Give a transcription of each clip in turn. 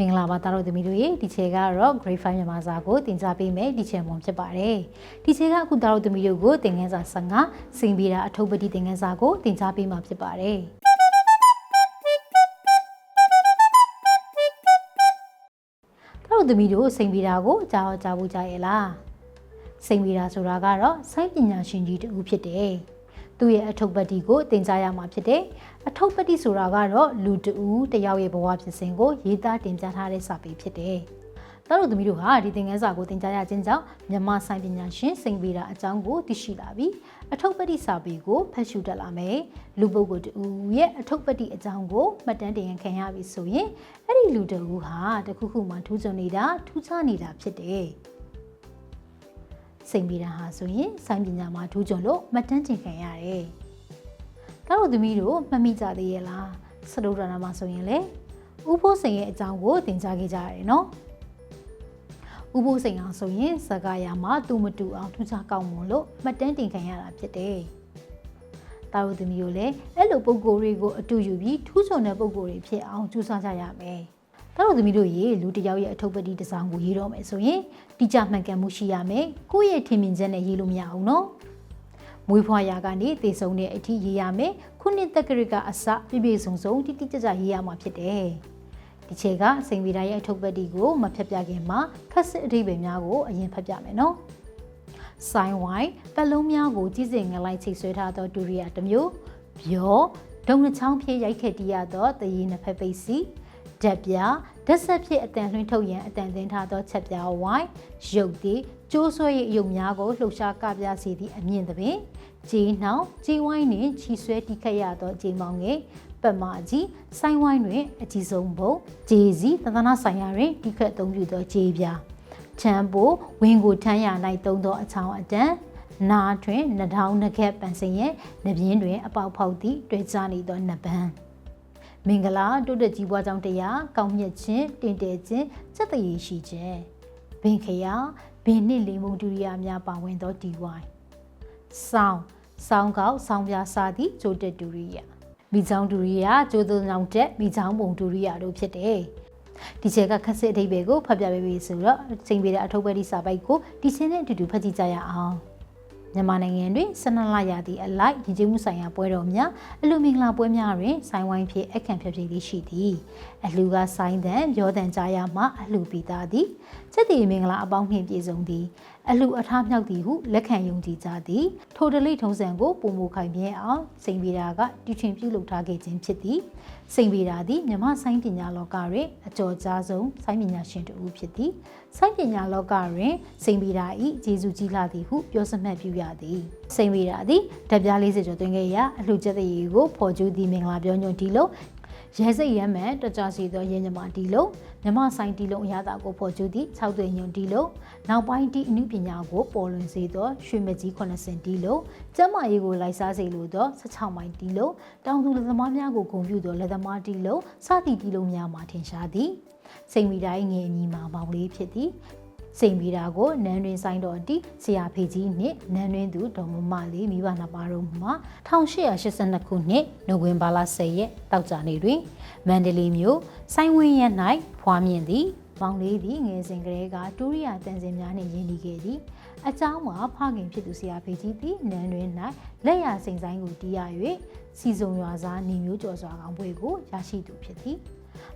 မင်္ဂလာပါတားတို့သမီးတို့ရေဒီချေကတော့ grade 5မြန်မာစာကိုတင် जा ပေးမယ်ဒီချေမွန်ဖြစ်ပါတယ်ဒီချေကအခုတားတို့သမီးတို့ကိုသင်ခန်းစာ15စိန်ပြေတာအထုပ်ပတိသင်ခန်းစာကိုတင် जा ပေးမှာဖြစ်ပါတယ်တားတို့သမီးတို့စိန်ပြေတာကိုကြားတော့ကြားဖို့ကြားရဲ့လားစိန်ပြေတာဆိုတာကတော့စိုင်းပညာရှင်ကြီးတူဖြစ်တယ် သူ့ရဲ့အထုပ်ပတိကိုတင် जा ရမှာဖြစ်တယ်အထုပ်ပတိဆိုတာကတော့လူတူတယောက်ရဲ့ဘဝဖြစ်စဉ်ကိုရေးသားတင်ပြထားတဲ့စာပေဖြစ်တယ်။တားတို့သမီးတို့ဟာဒီသင်ခန်းစာကိုတင်ကြားရခြင်းကြောင့်မြန်မာဆိုင်ပညာရှင်စိန်ပေတာအကြောင်းကိုသိရှိလာပြီးအထုပ်ပတိစာပေကိုဖတ်ရှုတတ်လာမယ်။လူပုဂ္ဂိုလ်တူရဲ့အထုပ်ပတိအကြောင်းကိုမှတ်တမ်းတင်ခံရပြီဆိုရင်အဲ့ဒီလူတူဟာတခုခုမှထူးချွန်နေတာထူးခြားနေတာဖြစ်တယ်။ စိန်ပေတာဟာဆိုရင်ဆိုင်ပညာမှာထူးချွန်လို့မှတ်တမ်းတင်ခံရတယ်။ဒါတို့သမီးတို့မှတ်မိကြသေးရဲ့လားစတုဒ္ဒနာမှာဆိုရင်လေဥဖို့စိန်ရဲ့အကြောင်းကိုသင်ကြားခဲ့ကြရတယ်နော်ဥဖို့စိန်အောင်ဆိုရင်စကားရမှာသူမတူအောင်ထူးခြားကောင်းမွန်လို့မှတ်တမ်းတင်ခံရတာဖြစ်တယ်တာတို့သမီးတို့လည်းအဲ့လိုပုံကိုယ်တွေကိုအတူယူပြီးထူးချွန်တဲ့ပုံကိုယ်တွေဖြစ်အောင်ကြိုးစားကြရမယ် တာတို့သမီးတို့ရေလူတစ်ယောက်ရဲ့အထုပ်ပတိတစ်စောင်းကိုရေးတော့မယ်ဆိုရင်တိကျမှန်ကန်မှုရှိရမယ်ကိုယ့်ရဲ့ထင်မြင်ချက်နဲ့ရေးလို့မရအောင်နော်မွေးဖွားရာကနေတည်ဆုံတဲ့အထိရေးရမယ်ခုနှစ်တက္ကရာကအစပြည့်ပြည့်စုံစုံတိတိကျကျရေးရမှာဖြစ်တယ်ဒီချေကစိန်ဗီဒာရဲ့အထုပ်ပတ်တီကိုမဖြတ်ပြခင်မှာခက်စစ်အဓိပ္ပာယ်များကိုအရင်ဖတ်ပြမယ်နော်ဆိုင်ဝိုင်းပတ်လုံးများကိုကြီးစင်ငလိုက်ချိတ်ဆွဲထားသောဒူရီယာတစ်မျိုးဗျောဒုံနှချောင်းဖြစ်ရိုက်ခက်တီးရသောတရေနှစ်ဖက်ပိတ်စီ ဓာတ်ပြဓာတ်ဆက်ဖြစ်အတန်လွှင့်ထုတ်ရန်အတန်သင်ထားသောချက်ပြားဝိုင်းရုပ်တည်ကျိုးဆွဲ၏အယုံများကိုလှုပ်ရှားကပြစေသည့်အမြင့်သဖြင့်ဂျေးနှောင်ဂျေးဝိုင်းနှင့်ချီဆွဲတိခတ်ရသောဂျေးမောင်ငယ်ပတ်မကြီးဆိုင်းဝိုင်းတွင်အကြီးဆုံးဘုံဂျေးစီသသနာဆိုင်ရာတွင်တိခတ်အသုံးပြုသောဂျေးပြားချမ်းပိုဝင်းကိုထမ်းရ၌သုံးသောအချောင်းအတန်နာတွင်နှထောင်းနှခက်ပန်စင်ရဲ့နှပြင်းတွင်အပေါက်ဖောက်သည့်တွေ့ကြနေသောနှပန်း မင်္ဂလာတိုးတက်ကြီးပွားကြောင်းတရားကောင်းမြတ်ခြင်းတင်တယ်ခြင်းစက်တရေရှိခြင်းဘင်ခရာဘင်နှင့်လေမုန်ဒူရီယာများပါဝင်သောဒီဝိုင်းဆောင်းဆောင်းကောက်ဆောင်းပြားစားသည့်ဂျိုတက်ဒူရီယာမိချောင်းဒူရီယာဂျိုသွန်အောင်တက်မိချောင်းပုံဒူရီယာတို့ဖြစ်တယ်ဒီချက်ကခက်စစ်အဓိပ္ပာယ်ကိုဖတ်ပြပေးပြီဆိုတော့ချိန်ပေးတဲ့အထုပ်ပဲဒီစာပိုက်ကိုဒီချင်းနဲ့အတူတူဖတ်ကြည့်ကြရအောင် မြန်မာနိုင်ငံတွင်12လရာသီအလိုက်ညီချင်းမှုဆိုင်ရာပွဲတော်များအလူမင်္ဂလာပွဲများတွင်ဆိုင်းဝိုင်းဖြင့်အခမ်းဖြည့်ဖြည့်သည်ရှိသည်အလှကဆိုင်းတန်ရောတန်ကြားရမှအလှပြီးသားသည်ချက်တီမင်္ဂလာအပေါင်းနှင့်ပြည့်စုံသည် အလှအထားမြောက်သည်ဟုလက်ခံယုံကြည်ကြသည်ထိုတလိထုံးစံကိုပုံမခိုင်မြဲအောင်စိန်ဗီရာကတည်ချင်ပြုလုပ်ထားခဲ့ခြင်းဖြစ်သည်စိန်ဗီရာသည်မြမဆိုင်းပညာလောကတွင်အကျော်ကြားဆုံးဆိုင်းပညာရှင်တူဖြစ်သည်ဆိုင်းပညာလောကတွင်စိန်ဗီရာ၏ဂျေစုကြီးလာသည်ဟုပြောစမှတ်ပြုရသည်စိန်ဗီရာသည်ဓာတ်ပြား40ကျော်တွင်ခဲ့ရာအလှကျက်တရေကိုဖော်ကျူးသည့်မင်္ဂလာပြောညွှန်ဒီလို့ ရဲစိတ်ရမ်းမှန်တကြစီသောရင်းညမတီလုံးမြမဆိုင်တီလုံးအရာသာကိုဖော်ကျူးသည့်6သွေညွန်တီလုံးနောက်ပိုင်းတီအမှုပညာကိုပေါ်လွင်စေသောရွှေမကြီး80တီလုံးကျမ်းမာရေးကိုလိုက်စားစေလိုသော16မိုင်တီလုံးတောင်သူလက်သမားများကိုဂုဏ်ပြုသောလက်သမားတီလုံးစသည့်တီလုံးများမှာထင်ရှားသည်စိန်မီတိုင်းငယ်အညီမှာမောင်လေးဖြစ်သည် စိန်မီတာကိုနန်းတွင်ဆိုင်တော်အတီဆရာဖေကြီးနှင့်နန်းတွင်သူဒေါ်မမလေးမိဘနှစ်ပါးတို့မှ1882ခုနှစ်နိုဝင်ဘာလ10ရက်တောက်ကြနေ့တွင်မန္တလေးမြို့ဆိုင်ဝင်းရ၌ဖွားမြင်သည်ပေါင်းလေးသည်ငယ်စဉ်ကတည်းကတူရိယာတန်စင်များနှင့်ရင်းနှီးခဲ့သည်အကြောင်းမှာဖခင်ဖြစ်သူဆရာဖေကြီးသည်နန်းတွင်၌လက်ရစိန်ဆိုင်ကိုတီးရ၍စီစုံရွာစားနေမျိုးကျော်စွာကောင်ပွဲကိုရရှိသူဖြစ်သည်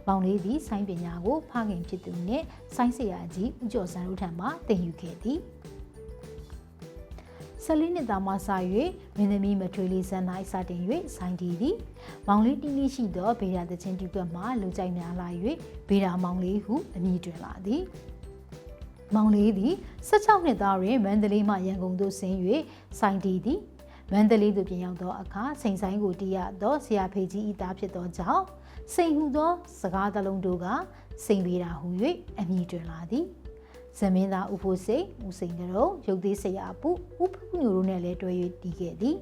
မောင်လေးသည်ဆိုင်းပညာကိုဖခင်ဖြစ်သူနှင့်ဆိုင်းဆရာကြီးဦးကျော်စံတို့ထံမှသင်ယူခဲ့သည်ဆလင်းနှစ်သားမှစ၍မင်းသမီးမထွေးလေးဇန်၌စတင်၍ဆိုင်းတီသည်မောင်လေးတီးလေးရှိသောဗေဒသချင်းတူကမှလူကြိုက်များလာ၍ဗေဒမောင်လေးဟုအမည်တွင်လာသည်မောင်လေးသည်16နှစ်သားတွင်မန္တလေးမှရန်ကုန်သို့ဆင်း၍ဆိုင်းတီသည်မန္တလေးသို့ပြန်ရောက်သောအခါစိန်ဆိုင်ကိုတီးရသောဆရာဖေကြီးဤသားဖြစ်သောကြောင့် စိန်ဟုသော စကားသလုံးတို့ကစိန်ပေတာဟု၍အမည်တွင်လာသည်ဇမင်းသားဥဖို့စိန်ဦးစိန်ကတော်ရုပ်သေးဆရာပူဥဖူညိုတို့နဲ့လည်းတွဲ၍တည်ခဲ့သည်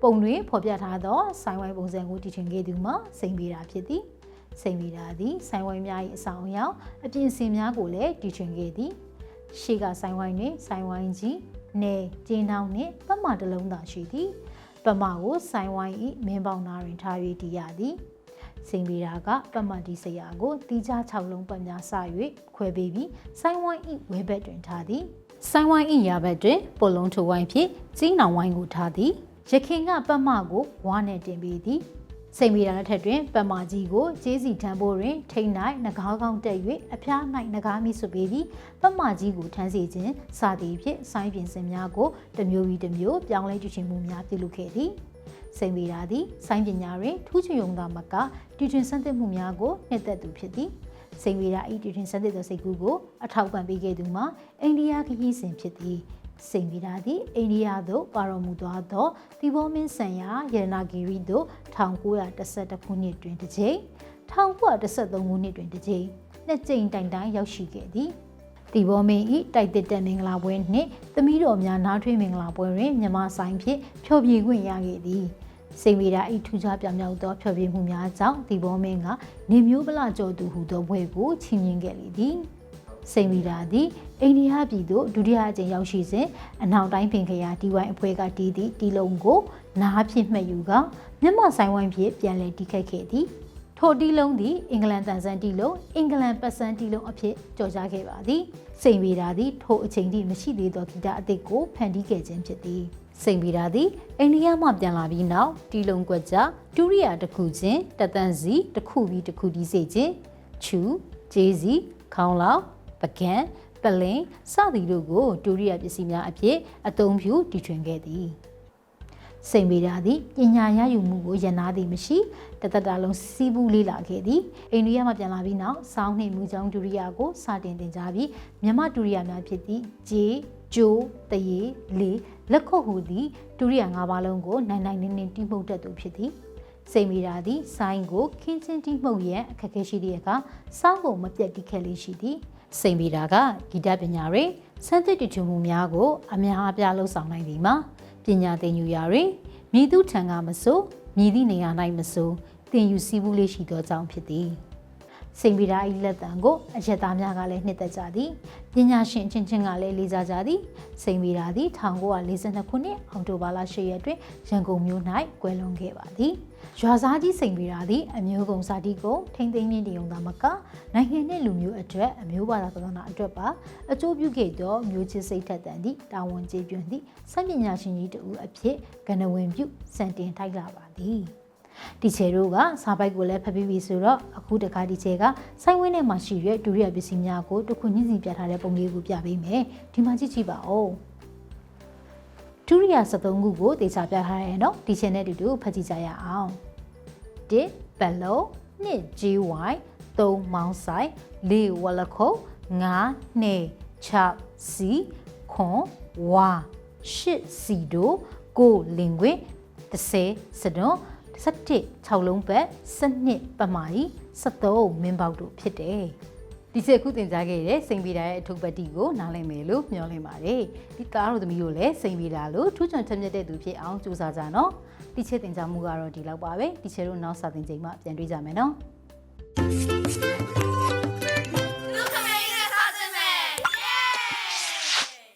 ပုံတွင်ဖော်ပြထားသောဆိုင်ဝိုင်းပုံစံကိုတည်ထွင်ခဲ့သူမှာစိန်ပေတာဖြစ်သည်စိန်ပေတာသည်ဆိုင်ဝိုင်းများ၏အဆောင်အယောင်အပြင်စင်များကိုလည်းတည်ထွင်ခဲ့သည်ရှေ့ကဆိုင်ဝိုင်းတွင်ဆိုင်ဝိုင်းကြီးနေကျင်းထောင်းနှင့်ပတ်မတစ်လုံးသာရှိသည် ပမာကိုဆိုင်ဝိုင်း၏မင်းပေါင်းသားတွင်ထား၍တည်ရသည်စိန်ဗီရာကပတ်မတီဆရာကိုတီးခြား6လုံးပတ်များစ၍ခွဲပေးပြီးဆိုင်းဝိုင်းဤဝဲဘက်တွင်ထားသည်ဆိုင်းဝိုင်းဤရာဘက်တွင်ပိုလုံးထိုဝိုင်းဖြင့်ကြီးနောင်ဝိုင်းကိုထားသည်ရခင်ကပတ်မကိုဝါနှင့်တင်ပေးသည် စိန်မီရာလက်ထက်တွင်ပတ်မကြီးကိုကျေးစီထမ်းဖို့တွင်ထိန်၌ငကားကောင်းတက်၍အဖျား၌ငကားမိဆွပေးပြီးပတ်မကြီးကိုထမ်းစီခြင်းစသည်ဖြင့်ဆိုင်းပြင်စင်များကိုတစ်မျိုးပြီးတစ်မျိုးပြောင်းလဲကျူးချင်မှုများပြုလုပ်ခဲ့သည်စိန်မီရာသည်ဆိုင်းပညာတွင်ထူးချွန်ယုံသာမကတည်ထွင်စံသစ်မှုများကိုနှစ်သက်သူဖြစ်သည်စိန်ဝေရာဤတည်ထွင်စံသစ်သောစိတ်ကူးကိုအထောက်ပံ့ပေးခဲ့သူမှာအိန္ဒိယခရီးစဉ်ဖြစ်သည် စိန်ဗီရာသည်အိန္ဒိယသို့ပါတော်မူသွားသောတီဘောမင်းဆန်ယာရတနာဂီရီသို့1912ခုနှစ်တွင်တစ်ကြိမ်1913ခုနှစ်တွင်တစ်ကြိမ်နှစ်ကြိမ်တိုင်တိုင်ရောက်ရှိခဲ့သည်တီဘောမင်းဤတိုက်တစ်တက်မင်္ဂလာပွဲနှင့်သမီးတော်များနားထွေးမင်္ဂလာပွဲတွင်မြမဆိုင်ဖြင့်ဖျော်ဖြေခွင့်ရခဲ့သည်စိန်ဝေရာဤထူးခြားပြောင်မြောက်သောဖျော်ဖြေမှုများကြောင့်တီဘောမင်းကနေမျိုးပလကျော်သူဟူသောဘွဲကိုချီးမြှင့်ခဲ့လေသည် စိန်ဝီရာသည်အိန္ဒိယပြည်သို့ဒုတိယအကြိမ်ရောက်ရှိစဉ်အနောက်တိုင်းပင်ခရာဒီဝိုင်းအဖွဲ့ကတီးသည့်တီလုံးကိုနားဖြင့်မှတ်ယူကမျက်မှောက်ဆိုင်ဝိုင်းဖြင့်ပြန်လည်တီးခတ်ခဲ့သည်ထိုတီလုံးသည်အင်္ဂလန်တန်ဆန်တီလုံးအင်္ဂလန်ပတ်စန်တီလုံးအဖြစ်ကြော်ကြားခဲ့ပါသည်စိန်ဝီရာသည်ထိုအချိန်ထိမရှိသေးသောဂီတအသစ်ကိုဖန်တီးခဲ့ခြင်းဖြစ်သည်စိန်ဗီရာသည်အိန္ဒိယမှပြန်လာပြီးနောက်တီလုံးကွက်ကြဒုရိယာတစ်ခုချင်းတသန်စီတစ်ခုပြီးတစ်ခုတီးစေခြင်းချူဂျေးစီခေါင်းလောက် ပကံပလင်စသည်တို့ကိုဒုရိယာပစ္စည်းများအဖြစ်အသုံးပြုတည်ထွင်ခဲ့သည်စိန်ဗေဒာသည်ပညာရယူမှုကိုရန်နာသည်မရှိတသက်တာလုံးစီးပူးလေးလာခဲ့သည်အိန္ဒိယမှပြန်လာပြီးနောက်စောင်းနှင့်မူချောင်းဒုရိယာကိုစတင်တင်ကြားပြီးမြမဒုရိယာများဖြစ်သည့်ဂျေဂျိုးတရေလေလက်ခုပ်ဟူသည့်ဒုရိယာ၅ပါးလုံးကိုနိုင်နိုင်နေနေတိမှုတ်တတ်သူဖြစ်သည်စိန်မီရာသည်ဆိုင်းကိုခင်းချင်းတိမှုတ်ရန်အခက်အခဲရှိသည့်အခါစောင်းကိုမပြတ်တိခဲ့လေးရှိသည် စိန်ဗီတာကဂီတပညာတွင်စမ်းသစ်တည်ထူမှုများကိုအများအပြားလှုပ်ဆောင်နိုင်သည်မှာပညာသင်ယူရာတွင်မြည်သူထံကမဆိုမြည်သည့်နေရာ၌မဆိုသင်ယူစည်းမှုလေးရှိသောကြောင့်ဖြစ်သည် စိန်ဗီတာ၏လက်တံကိုအယက်သားများကလည်းနှစ်သက်ကြသည်ပညာရှင်ချင်းချင်းကလည်းလေးစားကြသည်စိန်ဗီတာသည်1942ခုနှစ်အောက်တိုဘာလ10ရက်တွင်ရန်ကုန်မြို့၌ကွယ်လွန်ခဲ့ပါသည်ရွာသားကြီးစိန်ဗီရာသည်အမျိုးကုံစာတီကိုထိမ့်သိမ်းမြင့်တည်ုံသာမကနိုင်ငံနဲ့လူမျိုးအတွက်အမျိုးဘာသာသဒ္ဒနာအတွက်ပါအကျိုးပြုခဲ့သောမျိုးချစ်စိတ်ထက်သန်သည့်တာဝန်ကျေပွန်သည့်စံပညာရှင်ကြီးတူအဖြစ်ကဏဝင်ပြုစံတင်ထိုက်လာပါသည် ဒီချေတို့ကစာပိုက်ကိုလည်းဖတ်ပြီးပြီဆိုတော့အခုတခါဒီချေကစိုင်းဝင်းထဲမှာရှိတဲ့ဒုတိယပစ္စည်းများကိုတစ်ခုညှင်းစီပြထားတဲ့ပုံလေးကိုပြပေးမယ်ဒီမှာကြည့်ကြည့်ပါဦးဒုတိယ73ခုကိုတေချာပြထားရဲနော်ဒီချေနဲ့တူတူဖတ်ကြည့်ကြရအောင်1ဘလုံး2 GY 3မောင်းဆိုင်4ဝလခု5နေ6 C ခွန်ဝါ8စီတို့ကိုလင်ခွေ10စတွန်း 17 6လုံးပတ်12ပတ်မာကြီး73မင်းပေါက်တို့ဖြစ်တယ်ဒီချက်ခုတင်ကြားခဲ့တဲ့စိန်ပီတာရဲ့အထုပ်ပတ်တီကိုနားလည်မယ်လို့မျှော်လင့်ပါတယ်ဒီသားတို့သမီးတို့လည်းစိန်ပီတာလို့ထူးချွန်ထက်မြက်တဲ့သူဖြစ်အောင်ကြိုးစားကြနော်ဒီချက်တင်ကြားမှုကတော့ဒီလောက်ပါပဲဒီချက်တို့နောက်စာသင်ချိန်မှာပြန်တွေ့ကြမယ်နော်